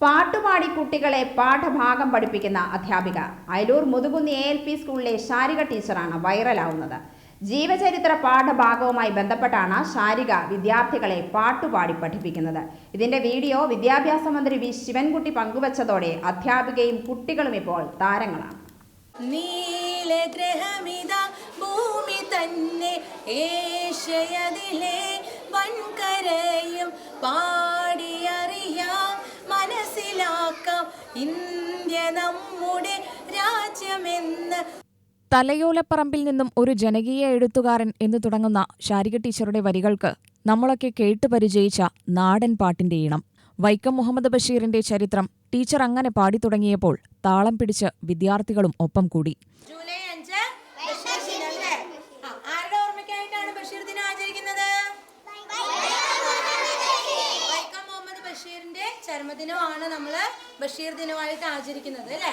പാട്ടുപാടി കുട്ടികളെ പാഠഭാഗം പഠിപ്പിക്കുന്ന അധ്യാപിക. Ayalur Muthukunni A L P സ്കൂളിലെ ശാരിക ടീച്ചറാണ് വൈറലാവുന്നത്. ജീവചരിത്ര പാഠഭാഗവുമായി ബന്ധപ്പെട്ടാണ് ശാരിക വിദ്യാർത്ഥികളെ പാട്ടുപാടി പഠിപ്പിക്കുന്നത്. ഇതിന്റെ വീഡിയോ വിദ്യാഭ്യാസ മന്ത്രി വി ശിവൻകുട്ടി പങ്കുവച്ചതോടെ അധ്യാപികയും കുട്ടികളും ഇപ്പോൾ താരങ്ങളാണ്. നീലഗ്രഹമിത ഭൂമി തന്നെ വൻകരയും പാടിയറിയാം ഇന്ത്യ നമ്മുടെ രാജ്യമെന്ന്. തലയോലപ്പറമ്പിൽ നിന്നും ഒരു ജനകീയ എഴുത്തുകാരൻ എന്ന് തുടങ്ങുന്ന ശാരിക ടീച്ചറുടെ വരികൾക്ക് നമ്മളൊക്കെ കേട്ടു പരിചയിച്ച നാടൻ പാട്ടിന്റെ ഈണം. വൈക്കം മുഹമ്മദ് ബഷീറിന്റെ ചരിത്രം ടീച്ചർ അങ്ങനെ പാടി തുടങ്ങിയപ്പോൾ താളം പിടിച്ച് വിദ്യാർത്ഥികളും ഒപ്പം കൂടി. ജൂലൈ അഞ്ച് ബഷീർ ദിനം അല്ലേ ആ, ആരുടെ ഓർമ്മയ്ക്കായിട്ടാണ് ബഷീർ ദിനം ആചരിക്കുന്നത് വൈക്കം മുഹമ്മദ് ബഷീറിന്റെ ചരമദിനമാണ് നമ്മൾ ബഷീർ ദിനമായിട്ട് ആചരിക്കുന്നത് അല്ലേ?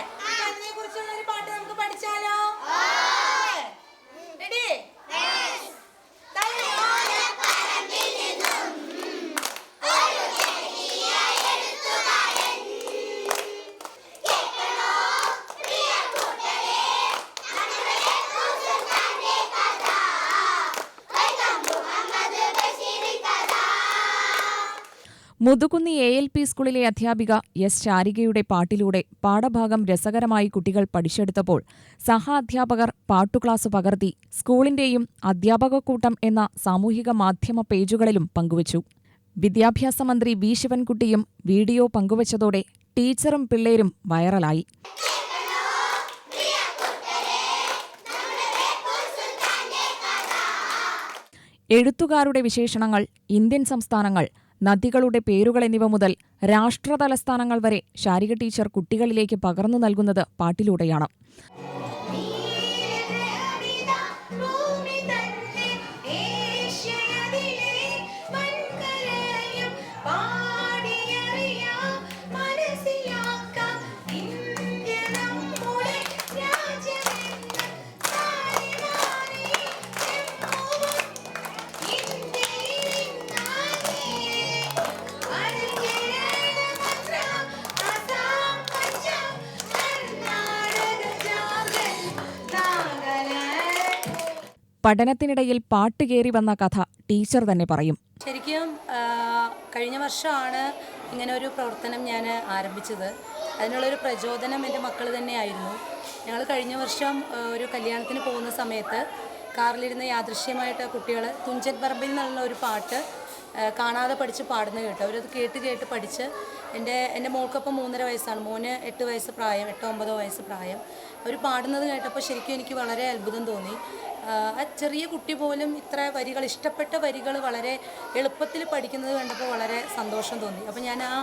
മുതുകുന്നി എ എൽ പി സ്കൂളിലെ അധ്യാപിക എസ് ശാരികയുടെ പാട്ടിലൂടെ പാഠഭാഗം രസകരമായി കുട്ടികൾ പഠിച്ചെടുത്തപ്പോൾ സഹാധ്യാപകർ പാട്ടുക്ലാസ് പകർത്തി സ്കൂളിന്റെയും അധ്യാപകക്കൂട്ടം എന്ന സാമൂഹിക മാധ്യമ പേജുകളിലും പങ്കുവച്ചു. വിദ്യാഭ്യാസ മന്ത്രി വി. ശിവൻകുട്ടിയും വീഡിയോ പങ്കുവച്ചതോടെ ടീച്ചറും പിള്ളേരും വൈറലായി. എഴുത്തുകാരുടെ വിശേഷണങ്ങൾ ഇന്ത്യൻ സംസ്ഥാനങ്ങൾ നദികളുടെ പേരുകൾ എന്നിവ മുതൽ രാഷ്ട്രതലസ്ഥാനങ്ങൾ വരെ ശാരിക ടീച്ചർ കുട്ടികളിലേക്ക് പകർന്നു നൽകുന്നത് പാട്ടിലൂടെയാണ്. പഠനത്തിനിടയിൽ പാട്ട് കയറി വന്ന കഥ ടീച്ചർ തന്നെ പറയും. ശരിക്കും കഴിഞ്ഞ വർഷമാണ് ഇങ്ങനെ ഒരു പ്രവർത്തനം ഞാൻ ആരംഭിച്ചത്. അതിനുള്ളൊരു പ്രചോദനം എന്റെ മക്കൾ തന്നെയായിരുന്നു. ഞങ്ങൾ കഴിഞ്ഞ വർഷം ഒരു കല്യാണത്തിന് പോകുന്ന സമയത്ത് കാറിലിരുന്ന് യാദൃശ്യമായിട്ട് കുട്ടികൾ തുഞ്ചൻ പറമ്പിൽ നിന്നുള്ള ഒരു പാട്ട് കാണാതെ പഠിച്ച് പാടുന്ന കേട്ടു. അവരത് കേട്ട് കേട്ട് പഠിച്ച് എന്റെ എന്റെ മോൾക്കൊപ്പം മൂന്നര വയസ്സാണ്. മോന് എട്ട് വയസ്സ് പ്രായം എട്ടോ ഒമ്പതോ വയസ്സ് പ്രായം. അവർ പാടുന്നത് കേട്ടപ്പോൾ ശരിക്കും എനിക്ക് വളരെ അത്ഭുതം തോന്നി. ആ ചെറിയ കുട്ടി പോലും ഇത്ര വരികൾ ഇഷ്ടപ്പെട്ട വരികൾ വളരെ എളുപ്പത്തിൽ പഠിക്കുന്നത് കണ്ടപ്പോൾ വളരെ സന്തോഷം തോന്നി. അപ്പോൾ ഞാൻ ആ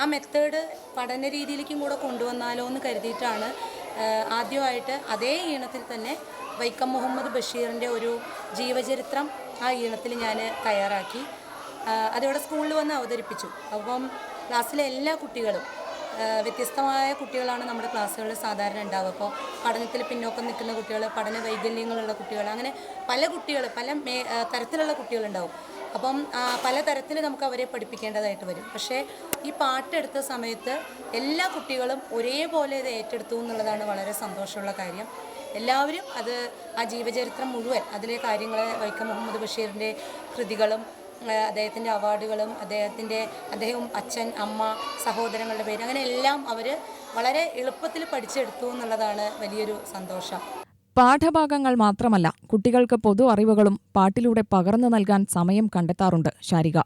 ആ മെത്തേഡ് പഠന രീതിയിലേക്കും കൂടെ കൊണ്ടുവന്നാലോ എന്ന് കരുതിയിട്ടാണ് ആദ്യമായിട്ട് അതേ ഈണത്തിൽ തന്നെ വൈക്കം മുഹമ്മദ് ബഷീറിന്റെ ഒരു ജീവചരിത്രം ആ ഈണത്തിൽ ഞാൻ തയ്യാറാക്കി. അതിവിടെ സ്കൂളിൽ വന്ന് അവതരിപ്പിച്ചു. അപ്പം ക്ലാസ്സിലെ എല്ലാ കുട്ടികളും വ്യത്യസ്തമായ കുട്ടികളാണ് നമ്മുടെ ക്ലാസ്സുകളിൽ സാധാരണ ഉണ്ടാവുക. അപ്പോൾ പഠനത്തിൽ പിന്നോക്കം നിൽക്കുന്ന കുട്ടികൾ പഠന വൈകല്യങ്ങളുള്ള കുട്ടികൾ അങ്ങനെ പല കുട്ടികൾ പല മേ തരത്തിലുള്ള കുട്ടികളുണ്ടാവും. അപ്പം ആഹ് പല തരത്തിൽ നമുക്ക് അവരെ പഠിപ്പിക്കേണ്ടതായിട്ട് വരും. പക്ഷേ ഈ പാട്ടെടുത്ത സമയത്ത് എല്ലാ കുട്ടികളും ഒരേപോലെ ഇത് ഏറ്റെടുത്തു എന്നുള്ളതാണ് വളരെ സന്തോഷമുള്ള കാര്യം. എല്ലാവരും അത് ആ ജീവചരിത്രം മുഴുവൻ അതിലെ കാര്യങ്ങളെ വൈക്കം മുഹമ്മദ് ബഷീറിന്റെ കൃതികളും അദ്ദേഹത്തിന്റെ അവാർഡുകളും അദ്ദേഹത്തിന്റെ അദ്ദേഹം അച്ഛൻ അമ്മ സഹോദരങ്ങളുടെ പേര് അങ്ങനെ എല്ലാം അവർ വളരെ എളുപ്പത്തിൽ പഠിച്ചെടുത്തു എന്നുള്ളതാണ് വലിയൊരു സന്തോഷം. പാഠഭാഗങ്ങൾ മാത്രമല്ല കുട്ടികൾക്ക് പൊതു അറിവുകളും പാട്ടിലൂടെ പകർന്നു നൽകാൻ സമയം കണ്ടെത്താറുണ്ട് ശാരിക.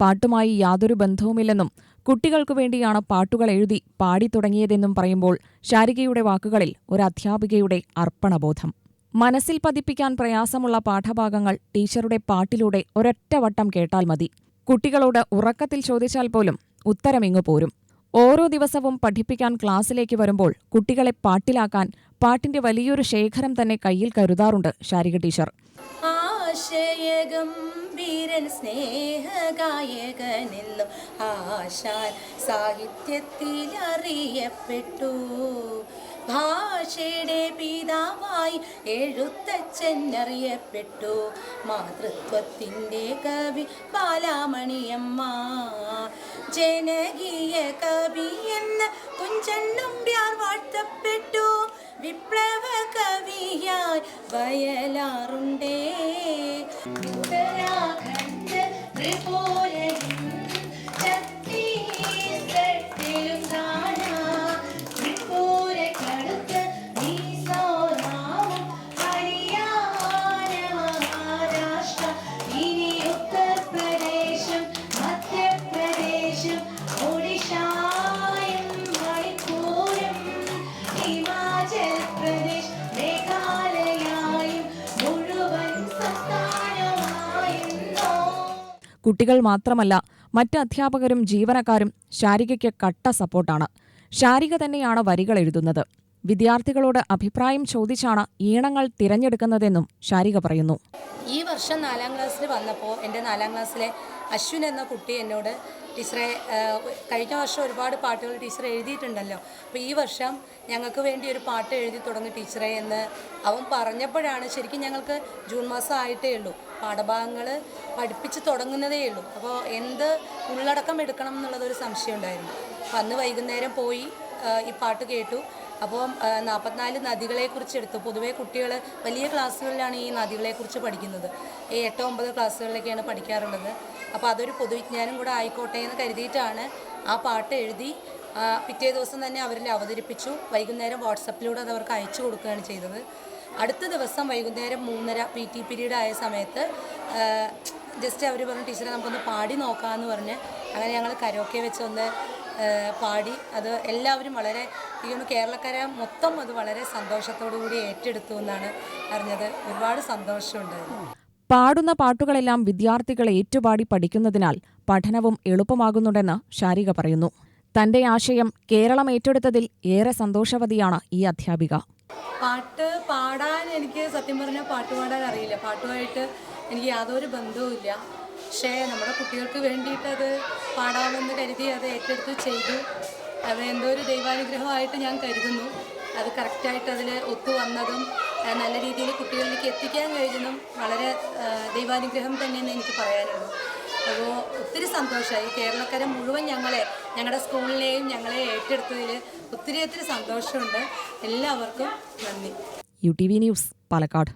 പാട്ടുമായി യാതൊരു ബന്ധവുമില്ലെന്നും കുട്ടികൾക്കു വേണ്ടിയാണ് പാട്ടുകൾ എഴുതി പാടി തുടങ്ങിയതെന്നും പറയുമ്പോൾ ശാരികയുടെ വാക്കുകളിൽ ഒരു അധ്യാപികയുടെ അർപ്പണബോധം. മനസ്സിൽ പതിപ്പിക്കാൻ പ്രയാസമുള്ള പാഠഭാഗങ്ങൾ ടീച്ചറുടെ പാട്ടിലൂടെ ഒരൊറ്റവട്ടം കേട്ടാൽ മതി. കുട്ടികളോട് ഉറക്കത്തിൽ ചോദിച്ചാൽ പോലും ഉത്തരമിങ്ങു പോരും. ഓരോ ദിവസവും പഠിപ്പിക്കാൻ ക്ലാസ്സിലേക്ക് വരുമ്പോൾ കുട്ടികളെ പാട്ടിലാക്കാൻ പാട്ടിന്റെ വലിയൊരു ശേഖരം തന്നെ കയ്യിൽ കരുതാറുണ്ട് ശാരിക ടീച്ചർ. ആശയഗംഭീരൻ ഗംഭീരൻ സ്നേഹഗായകനെന്നും ആശാൻ സാഹിത്യത്തിൽ അറിയപ്പെട്ടു. ഭാഷയുടെ പിതാവായി എഴുത്തച്ഛൻ അറിയപ്പെട്ടു. മാതൃത്വത്തിന്റെ കവി ബാലാമണിയമ്മ. ജനകീയ കവി എന്ന് കുഞ്ചണ്ണുംപ്യാർ വാഴ്ത്തപ്പെട്ടു. വിപ്ലവ കവിയായി വയലാറുണ്ടേ. ഉത്തരാഖണ്ഡ് ത്രിപുരയും കുട്ടികൾ മാത്രമല്ല മറ്റ് അധ്യാപകരും ജീവനക്കാരും ശാരികയ്ക്ക് കട്ട സപ്പോർട്ടാണ്. ശാരിക തന്നെയാണ് വരികൾ എഴുതുന്നത്. വിദ്യാർത്ഥികളോട് അഭിപ്രായം ചോദിച്ചാണ് ഈണങ്ങൾ തിരഞ്ഞെടുക്കുന്നതെന്നും ശാരിക പറയുന്നു. ഈ വർഷം നാലാം ക്ലാസ്സിൽ വന്നപ്പോൾ എന്റെ നാലാം ക്ലാസ്സിലെ അശ്വിൻ എന്ന കുട്ടി എന്നോട് ടീച്ചറെ കഴിഞ്ഞ വർഷം ഒരുപാട് പാട്ടുകൾ ടീച്ചർ എഴുതിയിട്ടുണ്ടല്ലോ. അപ്പോൾ ഈ വർഷം ഞങ്ങൾക്ക് വേണ്ടി ഒരു പാട്ട് എഴുതി തുടങ്ങി ടീച്ചറെ എന്ന് അവൻ പറഞ്ഞപ്പോഴാണ് ശരിക്കും ഞങ്ങൾക്ക് ജൂൺ മാസം ആയിട്ടേ ഉള്ളൂ. പാഠഭാഗങ്ങൾ പഠിപ്പിച്ച് തുടങ്ങുന്നതേ ഉള്ളൂ. അപ്പോൾ എന്ത് ഉള്ളടക്കം എടുക്കണം എന്നുള്ളതൊരു സംശയം ഉണ്ടായിരുന്നു. അപ്പം അന്ന് വൈകുന്നേരം പോയി ഈ പാട്ട് കേട്ടു. അപ്പോൾ നാൽപ്പത്തിനാല് നദികളെക്കുറിച്ച് എടുത്തു. പൊതുവേ കുട്ടികൾ വലിയ ക്ലാസ്സുകളിലാണ് ഈ നദികളെക്കുറിച്ച് പഠിക്കുന്നത്. ഈ എട്ടോ ഒമ്പത് ക്ലാസ്സുകളിലൊക്കെയാണ് പഠിക്കാറുള്ളത്. അപ്പോൾ അതൊരു പൊതുവിജ്ഞാനം കൂടെ ആയിക്കോട്ടെ എന്ന് കരുതിയിട്ടാണ് ആ പാട്ട് എഴുതി പിറ്റേ ദിവസം തന്നെ അവരിൽ അവതരിപ്പിച്ചു. വൈകുന്നേരം വാട്സപ്പിലൂടെ അത് അവർക്ക് അയച്ചു കൊടുക്കുകയാണ് ചെയ്തത്. അടുത്ത ദിവസം വൈകുന്നേരം മൂന്നര പി ടി പീരീഡ് ആയ സമയത്ത് ജസ്റ്റ് അവർ പറഞ്ഞു ടീച്ചറെ നമുക്കൊന്ന് പാടി നോക്കാമെന്ന് പറഞ്ഞ് അങ്ങനെ ഞങ്ങൾ കരോക്കെ വെച്ച് ഒന്ന് പാടി. അത് എല്ലാവരും വളരെ ഈ ഒന്ന് കേരളക്കാരെ മൊത്തം അത് വളരെ സന്തോഷത്തോടു കൂടി ഏറ്റെടുത്തു എന്നാണ് അറിഞ്ഞത്. ഒരുപാട് സന്തോഷമുണ്ട് പാടുന്ന പാട്ടുകളെല്ലാം വിദ്യാർത്ഥികളെ ഏറ്റുപാടി പഠിക്കുന്നതിനാൽ പഠനവും എളുപ്പമാകുന്നുണ്ടെന്ന് ശാരിക പറയുന്നു. തന്റെ ആശയം കേരളം ഏറ്റെടുത്തതിൽ ഏറെ സന്തോഷവതിയാണ് ഈ അധ്യാപിക. പാട്ട് പാടാൻ എനിക്ക് സത്യം പറഞ്ഞാൽ പാട്ട് പാടാൻ അറിയില്ല. പാട്ടുമായിട്ട് എനിക്ക് യാതൊരു ബന്ധവുമില്ല പക്ഷേ നമ്മുടെ കുട്ടികൾക്ക് വേണ്ടിയിട്ട് അത് പാടാമെന്ന് കരുതി അത് ഏറ്റെടുത്ത് ചെയ്തു. അത് എന്തോ ഒരു ദൈവാനുഗ്രഹമായിട്ട് ഞാൻ കരുതുന്നു. അത് കറക്റ്റായിട്ട് അതിൽ ഒത്തു വന്നതും നല്ല രീതിയിൽ കുട്ടികളിലേക്ക് എത്തിക്കാൻ കഴിഞ്ഞതും വളരെ ദൈവാനുഗ്രഹം തന്നെയെന്ന് എനിക്ക് പറയാനുള്ളൂ. അപ്പോൾ ഒത്തിരി സന്തോഷമായി. കേരളക്കര മുഴുവൻ ഞങ്ങളെ ഞങ്ങളുടെ സ്കൂളിനെയും ഞങ്ങളെ ഏറ്റെടുത്തതിൽ ഒത്തിരി ഒത്തിരി സന്തോഷമുണ്ട്. എല്ലാവർക്കും നന്ദി. U T V news Palakkad.